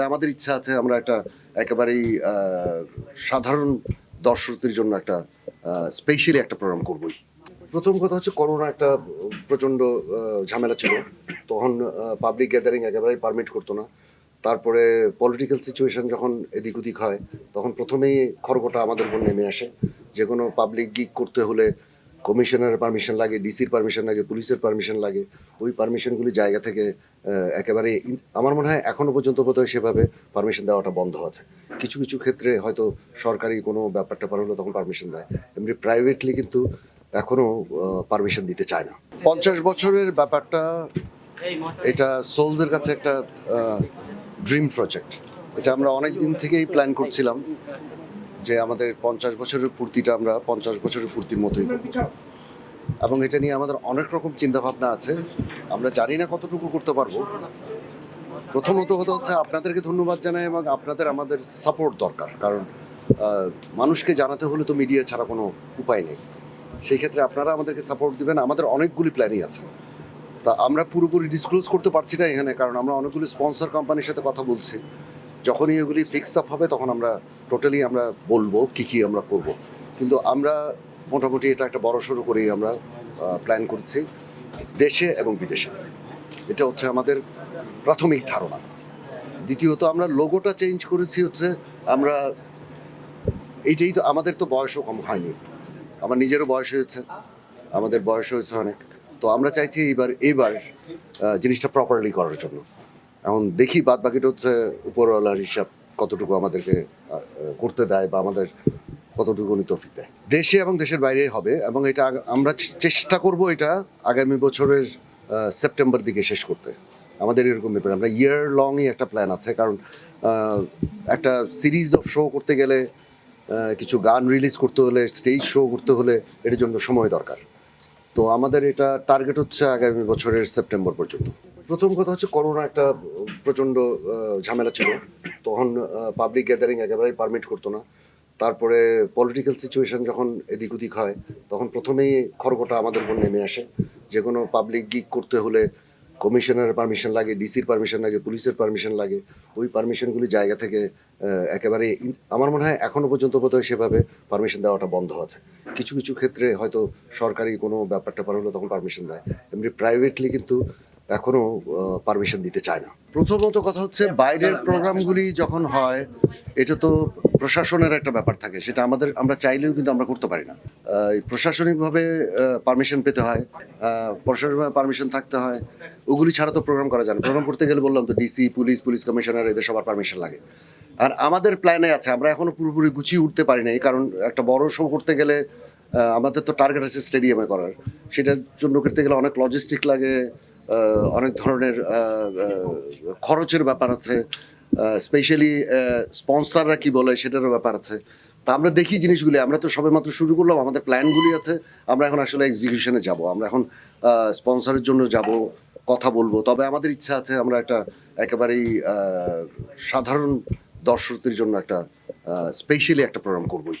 আমাদের ইচ্ছা আছে আমরা একটা একেবারেই সাধারণ দর্শকদের জন্য একটা স্পেশালি একটা প্রোগ্রাম করবই। প্রথম কথা হচ্ছে করোনা একটা প্রচণ্ড ঝামেলা ছিল। তখন পাবলিক গ্যাদারিং একেবারেই পারমিট করতো না। তারপরে পলিটিক্যাল সিচুয়েশন যখন এদিক ওদিক হয়, তখন প্রথমেই খড়গটা আমাদের উপর নেমে আসে। যে কোনো পাবলিক গিক করতে হলে কমিশনারের পারমিশন লাগে ডিসির পারমিশন লাগে, পুলিশের পারমিশন লাগে, ওই পারমিশনগুলি জায়গা থেকে একেবারে আমার মনে হয় এখনও পর্যন্ত বোধহয় সেভাবে পারমিশন দেওয়াটা বন্ধ আছে। কিছু কিছু ক্ষেত্রে হয়তো সরকারি কোনো ব্যাপারটা পার হলে তখন পারমিশন দেয়। এমনি প্রাইভেটলি কিন্তু এখনও পারমিশন দিতে চায় না। পঞ্চাশ বছরের ব্যাপারটা, এটা সোলসের কাছে একটা ড্রিম প্রজেক্ট এটা আমরা অনেক দিন থেকেই প্ল্যান করছিলাম। যে আমাদের পঞ্চাশ বছরের পূর্তিটা আমরা পঞ্চাশ বছরের পূর্তির মতোই এবং এটা নিয়ে আমাদের অনেক রকম চিন্তা ভাবনা আছে। আমরা জানি না কতটুকু করতে পারব। প্রথমত হতে হচ্ছে আপনাদেরকে ধন্যবাদ জানাই এবং আপনাদের আমাদের সাপোর্ট দরকার। কারণ মানুষকে জানাতে হলে তো মিডিয়া ছাড়া কোনো উপায় নেই। সেই ক্ষেত্রে আপনারা আমাদেরকে সাপোর্ট দিবেন। আমাদের অনেকগুলি প্ল্যানই আছে। তা আমরা পুরোপুরি ডিসক্লোজ করতে পারছি না এখানে, কারণ আমরা অনেকগুলি স্পন্সর কোম্পানির সাথে কথা বলছি। যখনই এগুলি ফিক্স আপ হবে, তখন আমরা টোটালি আমরা বলব কি কি আমরা করব। কিন্তু আমরা মোটামুটি এটা একটা বড় সড়ো করেই আমরা প্ল্যান করছি দেশে এবং বিদেশে। এটা হচ্ছে আমাদের প্রাথমিক ধারণা। দ্বিতীয়ত আমরা লোগোটা চেঞ্জ করেছি হচ্ছে আমরা, এইটাই তো আমাদের তো বয়সও কম হয়নি। আমার নিজেরও বয়স হয়েছে, আমাদের বয়স হয়েছে অনেক। তো আমরা চাইছি এইবার এইবার জিনিসটা প্রপারলি করার জন্য। এখন দেখি বাদ বাকিটা হচ্ছে উপরওয়ালার হিসাব কতটুকু আমাদেরকে করতে দেয় বা আমাদের কতটুকু তৌফিক দেয়। দেশে এবং দেশের বাইরে হবে এবং এটা আমরা চেষ্টা করব এটা আগামী বছরের সেপ্টেম্বর দিকে শেষ করতে। আমাদের এরকম ব্যাপার। আমরা ইয়ার লংই একটা প্ল্যান আছে, কারণ একটা সিরিজ অফ শো করতে গেলে কিছু গান রিলিজ করতে হলে স্টেজ শো করতে হলে এটার জন্য সময় দরকার। তো আমাদের এটা টার্গেট হচ্ছে আগামী বছরের সেপ্টেম্বর পর্যন্ত। প্রথম কথা হচ্ছে করোনা একটা প্রচণ্ড ঝামেলা ছিল। তখন পাবলিক গ্যাদারিং একেবারেই পারমিট করতো না। তারপরে পলিটিক্যাল সিচুয়েশন যখন এদিক ওদিক হয়, তখন প্রথমেই খড়গটা আমাদের উপর নেমে আসে। যে কোনো পাবলিক গিক করতে হলে কমিশনারের পারমিশন লাগে ডিসির পারমিশন লাগে, পুলিশের পারমিশন লাগে। ওই পারমিশনগুলি জায়গা থেকে একেবারে আমার মনে হয় এখনও পর্যন্ত বোধহয় সেভাবে পারমিশন দেওয়াটা বন্ধ আছে। কিছু কিছু ক্ষেত্রে হয়তো সরকারি কোনো ব্যাপারটা পার হলে তখন পারমিশন দেয়। এমনি প্রাইভেটলি কিন্তু এখনও পারমিশন দিতে চায় না। প্রথমত কথা হচ্ছে বাইরের প্রোগ্রামগুলি যখন হয় এটা তো প্রশাসনের একটা ব্যাপার থাকে। সেটা আমাদের আমরা চাইলেও কিন্তু আমরা করতে পারি না। প্রশাসনিকভাবে পারমিশন পেতে হয় প্রশাসনিকভাবে পারমিশন থাকতে হয়। ওগুলি ছাড়া তো প্রোগ্রাম করা যায় না। প্রোগ্রাম করতে গেলে বললাম তো ডিসি পুলিশ পুলিশ কমিশনার এদের সবার পারমিশন লাগে। আর আমাদের প্ল্যানে আছে আমরা এখনও পুরোপুরি গুছিয়ে উঠতে পারি নাই কারণ একটা বড় শো করতে গেলে আমাদের তো টার্গেট আছে স্টেডিয়ামে করার। সেটার জন্য করতে গেলে অনেক লজিস্টিক লাগে অনেক ধরনের খরচের ব্যাপার আছে। স্পেশালি স্পন্সররা কি বলে সেটারও ব্যাপার আছে। তা আমরা দেখি জিনিসগুলি। আমরা তো সবে মাত্র শুরু করলাম, আমাদের প্ল্যানগুলি আছে। আমরা এখন আসলে এক্সিকিউশনে যাব। আমরা এখন স্পন্সরের জন্য যাব, কথা বলব। তবে আমাদের ইচ্ছা আছে আমরা একটা একেবারেই সাধারণ দর্শকদের জন্য একটা স্পেশালি একটা প্রোগ্রাম করবই।